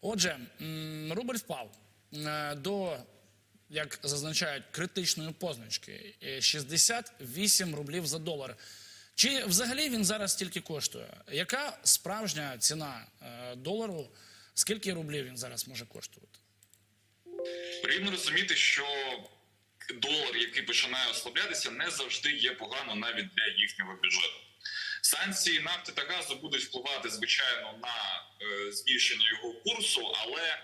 Отже, рубль впав е, до, як зазначають, критичної позначки е, 68 рублів за долар. Чи взагалі він зараз стільки коштує? Яка справжня ціна е, долару? Скільки рублів він зараз може коштувати? Потрібно розуміти, що долар, який починає ослаблятися, не завжди є погано навіть для їхнього бюджету. Санкції нафти та газу будуть впливати звичайно на е, збільшення його курсу, але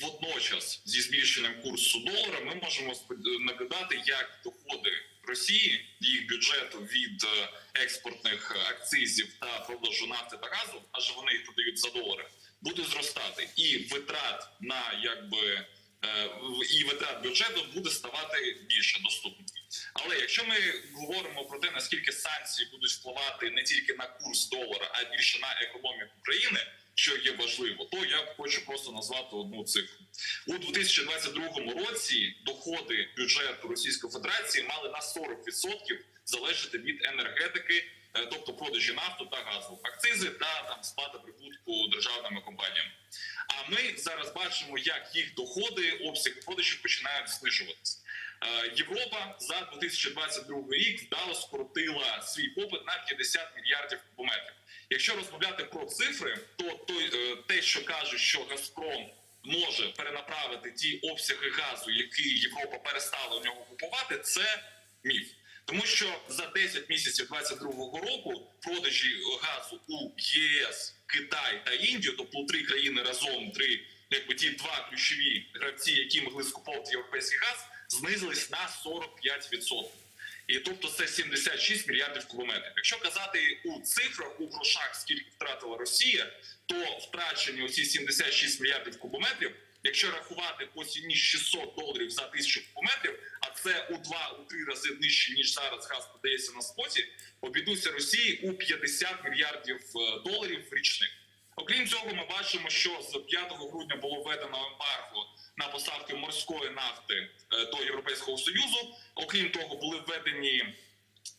водночас зі збільшенням курсу долара ми можемо спод- наблюдати, як доходи Росії, їх бюджету від е, експортних акцизів та продажу нафти та газу, адже вони їх продають за долари, буде зростати, і витрат на якби е, і витрат бюджету буде ставати більше доступним. Але якщо ми говоримо про те, наскільки санкції будуть впливати не тільки на курс долара, а більше на економіку країни, що є важливо, то я хочу просто назвати одну цифру у 2022 році. Доходи бюджету Російської Федерації мали на 40% залежати від енергетики, тобто продажі нафту та газу, акцизи та там сплата прибутку державними компаніями. А ми зараз бачимо, як їх доходи, обсяги продажів починають знижуватися. Е, Європа за 2022 рік вдало скоротила свій попит на 50 мільярдів кубометрів. Якщо розмовляти про цифри, то той е, те, що каже, що Газпром може перенаправити ті обсяги газу, які Європа перестала у нього купувати, це міф. Тому що за 10 місяців 2022 року продажі газу у єс, Китай та Індію, тобто три країни разом, три якби ті два ключові гравці, які могли скуповувати європейський газ, знизились на 45%. І тобто це 76 мільярдів кілометрів. Якщо казати у цифрах, у грошах, скільки втратила Росія, то втрачені оці 76 мільярдів кубометрів, якщо рахувати по ціні 600 доларів за тисячу кубометрів, а це у два у три рази нижче ніж зараз газ подається на споті, обійдуться Росії у 50 мільярдів е, доларів річних. Окрім цього, ми бачимо, що з 5 грудня було введено ембарго на поставки морської нафти е, до Європейського союзу. Окрім того, були введені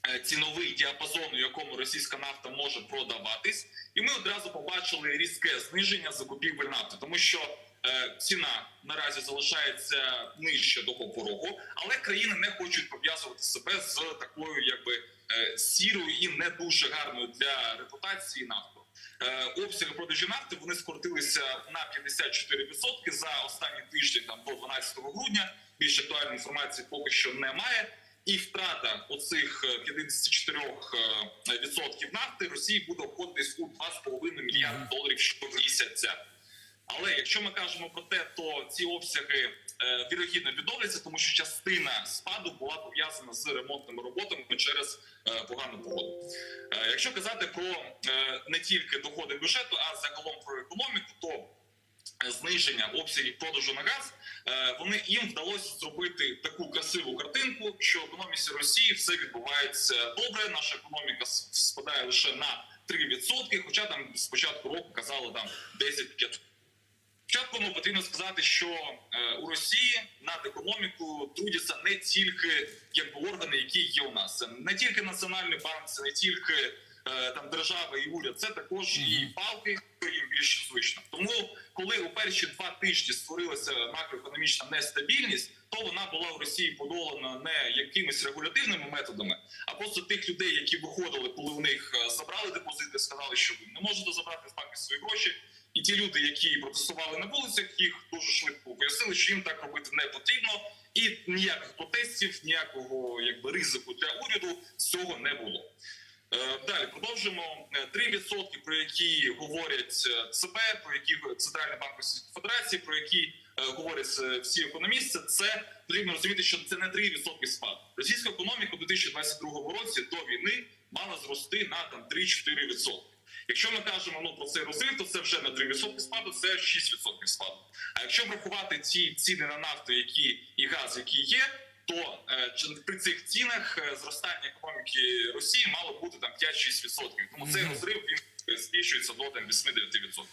е, ціновий діапазон, у якому російська нафта може продаватись, і ми одразу побачили різке зниження закупівель нафти, тому що ціна наразі залишається нижче того порогу, але країни не хочуть пов'язувати себе з такою, якби е, сірою і не дуже гарною для репутації нафтою. Е, обсяги продажі нафти вони скоротилися на 54% за останній тиждень, там до 12 грудня. Більш актуальної інформації поки що немає. І втрата оцих е, 54% нафти Росії буде обходитись у 2,5 мільярди доларів щомісяця. Але якщо ми кажемо про те, то ці обсяги е, вірогідно відновляться, тому що частина спаду була пов'язана з ремонтними роботами через е, погану погоду. Е, якщо казати про не тільки доходи бюджету, а загалом про економіку, то зниження обсягів продажу на газ, вони їм вдалося зробити таку красиву картинку, що в економіці Росії все відбувається добре. Наша економіка спадає лише на 3%, хоча там з початку року казали там 10-15%. Спочатку ну, потрібно сказати, що е, у Росії над економіку трудяться не тільки якби органи, які є у нас. Це не тільки національний банк, це не тільки там держава і уряд, це також і палки, що більш звично. Тому, коли у перші два тижні створилася макроекономічна нестабільність, то вона була в Росії подолана не якимись регулятивними методами, а просто тих людей, які виходили, коли у них е, забрали депозити, сказали, що ви не можете забрати з банку свої гроші. І ті люди, які протестували на вулицях, їх дуже швидко пояснили, що їм так робити не потрібно, і ніяких протестів, ніякого якби ризику для уряду з цього не було. Е, Далі продовжимо Е, 3%, про які говорять е, ЦБ, про які Центральний банк Російської Федерації, про які е, говорять е, всі економісти. Це потрібно розуміти, що це не 3% спад. Російська економіка у 2022 році до війни мала зрости на там 3-4%. Якщо ми кажемо ну про цей розрив, то це вже не 3% спаду, це 6% спаду. А якщо врахувати ці ціни на нафту, які і газ, які є, то е, при цих цінах е, зростання економіки Росії мало бути там 5-6%. Тому цей розрив він збільшується до там 8-9%.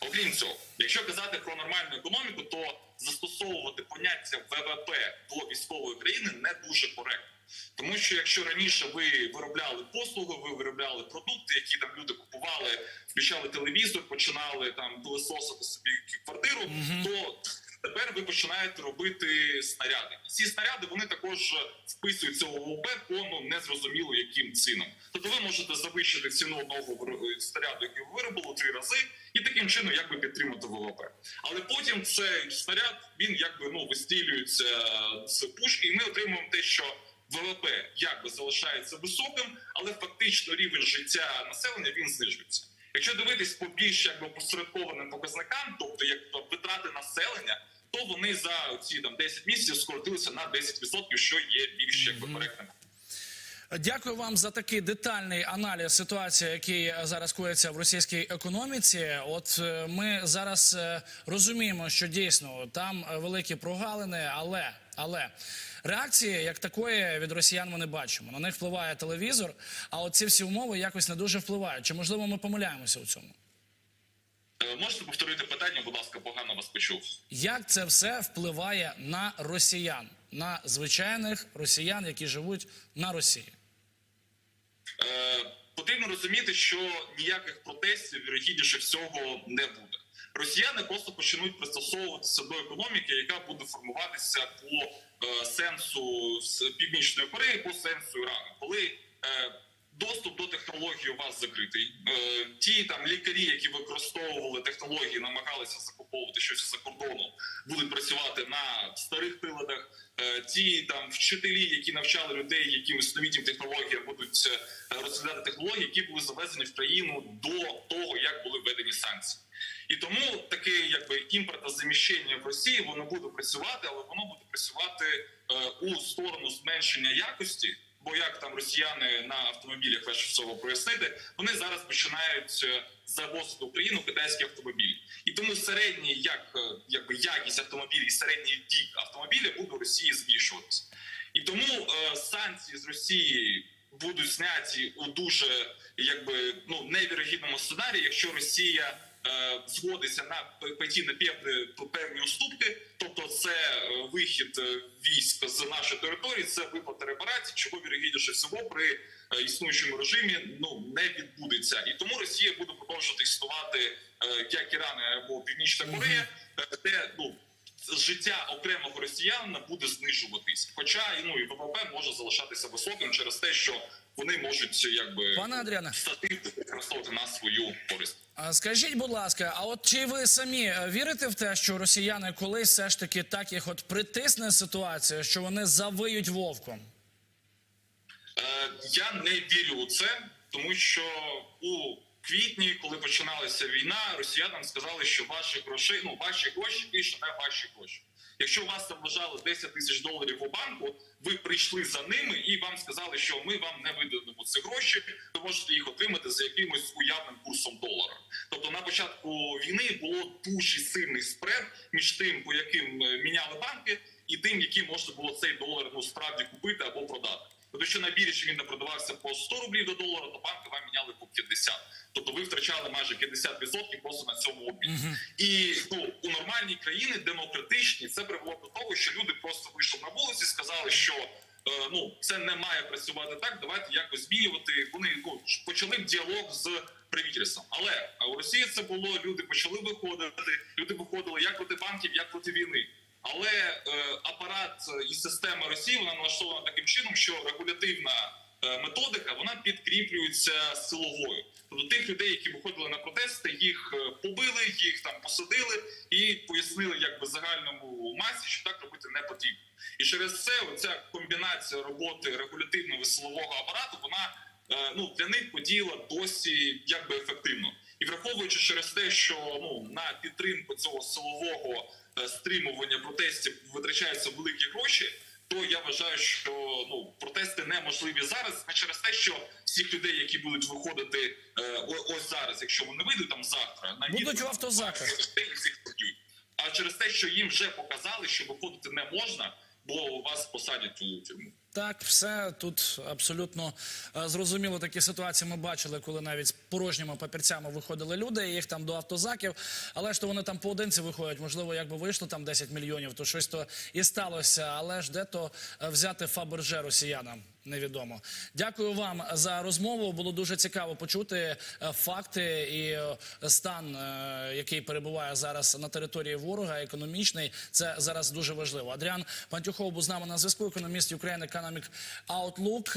Окрім цього, якщо казати про нормальну економіку, то застосовувати поняття ВВП до військової країни не дуже коректно. Тому що якщо раніше ви виробляли послуги, ви виробляли продукти, які там люди купували, включали телевізор, починали там пилисосити собі квартиру, миру, то тепер ви починаєте робити снаряди. І ці снаряди вони також вписуються у ВВП по ну незрозуміло яким цінам. Тобто ви можете завищити ціну одного виро- снаряду, який ви виробили три рази, і таким чином якби підтримати ВВП. Але потім цей снаряд він якби ну вистрілюється з пушки, і ми отримуємо те, що ВВП якби залишається високим, але фактично рівень життя населення він знижується. Якщо дивитись по більш якби посередкованим показникам, тобто як то витрати населення, то вони за ці там 10 місяців скоротилися на 10%, що є більш якби коректним. Дякую вам за такий детальний аналіз ситуації, який зараз коїться в російській економіці. От е, ми зараз е, розуміємо, що дійсно там великі прогалини, але але реакції як такої від росіян ми не бачимо. На них впливає телевізор. А от ці всі умови якось не дуже впливають. Чи можливо ми помиляємося у цьому? Е, Можете повторити питання, будь ласка, погано вас почув. Як це все впливає на росіян, на звичайних росіян, які живуть на Росії? Е, потрібно розуміти, що ніяких протестів вірогідніше всього не буде. Росіяни просто почнуть пристосовуватися до економіки, яка буде формуватися по е, сенсу північної Кореї, по сенсу Ірану, коли е, доступ до технологій у вас закритий. Е, ті там лікарі, які використовували технології, намагалися закуповувати щось за кордону, будуть працювати на старих приладах. Е, ті там вчителі, які навчали людей якимось новітнім технологіям, будуть е, розглядати технології, які були завезені в країну до того, як були введені санкції. І тому таке якби імпортозаміщення в Росії воно буде працювати, але воно буде працювати у сторону зменшення якості. Бо як там росіяни на автомобілях всього прояснити, вони зараз починають е, завозити в Україну китайські автомобілі, і тому середній як е, якби якість автомобілів, і середній вік автомобіля буде у Росії збільшуватися. І тому е, санкції з Росії будуть зняті у дуже якби ну невірогідному сценарії, якщо Росія е, згодиться на пойти на певні, певні уступки, тобто це е, вихід е, військ з нашої території, це виплата репарацій, чого вірогідніше всього при е, існуючому режимі ну не відбудеться, і тому Росія буде продовжувати існувати як Іран або Північна Корея, де ну життя окремого росіянина буде знижуватись. Хоча ну і ВВП може залишатися високим через те, що вони можуть якби Пане Адріане. використовувати на свою користь. А Скажіть, будь ласка, а от чи ви самі е, вірите в те, що росіяни колись все ж таки так їх от притисне ситуація, що вони завиють вовком? Е, я не вірю у це, тому що у квітні, коли починалася війна, росіянам сказали, що ваші гроші, ну ваші гроші більше не ваші гроші. Якщо у вас там лежало 10 тисяч доларів у банку, ви прийшли за ними і вам сказали, що ми вам не видадемо ці гроші, ви можете їх отримати за якимось уявним курсом долара. Тобто на початку війни було дуже сильний спред між тим, по яким е, міняли банки, і тим, яким можна було цей долар ну справді купити або продати. Тобто, що на біржі він не продавався по 100 рублів до долара, то банки вам міняли по 50. Тобто ви втрачали майже 50% просто на цьому обміні. І ну у нормальній країні демократичній це привело до того, що люди просто вийшли на вулиці, сказали, що е, ну це не має працювати так. Давайте якось змінювати. Вони ну, почали діалог з правительством. Але у Росії це було. Люди почали виходити. Люди виходили як проти банків, як проти війни. Але е, апарат е, і система Росії вона налаштована таким чином, що регулятивна е, методика вона підкріплюється силовою. Тобто тих людей, які виходили на протести, їх е, побили, їх там посадили і пояснили, якби загальному масі, що так робити не потрібно. І через це оця комбінація роботи регулятивного і силового апарату, вона е, ну для них подіяла досі якби ефективно. Враховуючи через те, що ну на підтримку цього силового е, стримування протестів витрачаються великі гроші, то я вважаю, що ну протести неможливі зараз, не через те, що всіх людей, які будуть виходити е, ось зараз, якщо вони вийдуть там завтра, на Будуть в всіх поб'ють. а через те, що їм вже показали, що виходити не можна, бо вас посадять у тюрму. Так, все тут абсолютно е, зрозуміло. Такі ситуації ми бачили, коли навіть з порожніми папірцями виходили люди, їх там до автозаків. Але ж то вони там поодинці виходять. Можливо, якби вийшло там 10 мільйонів, то щось то і сталося. Але ж де то е, взяти фаберже росіянам? Невідомо. Дякую вам за розмову. Було дуже цікаво почути е, факти і стан, який перебуває зараз на території ворога, економічний. Це зараз дуже важливо. Адріан Пантюхов був з нами на зв'язку. Економіст України Economic Outlook.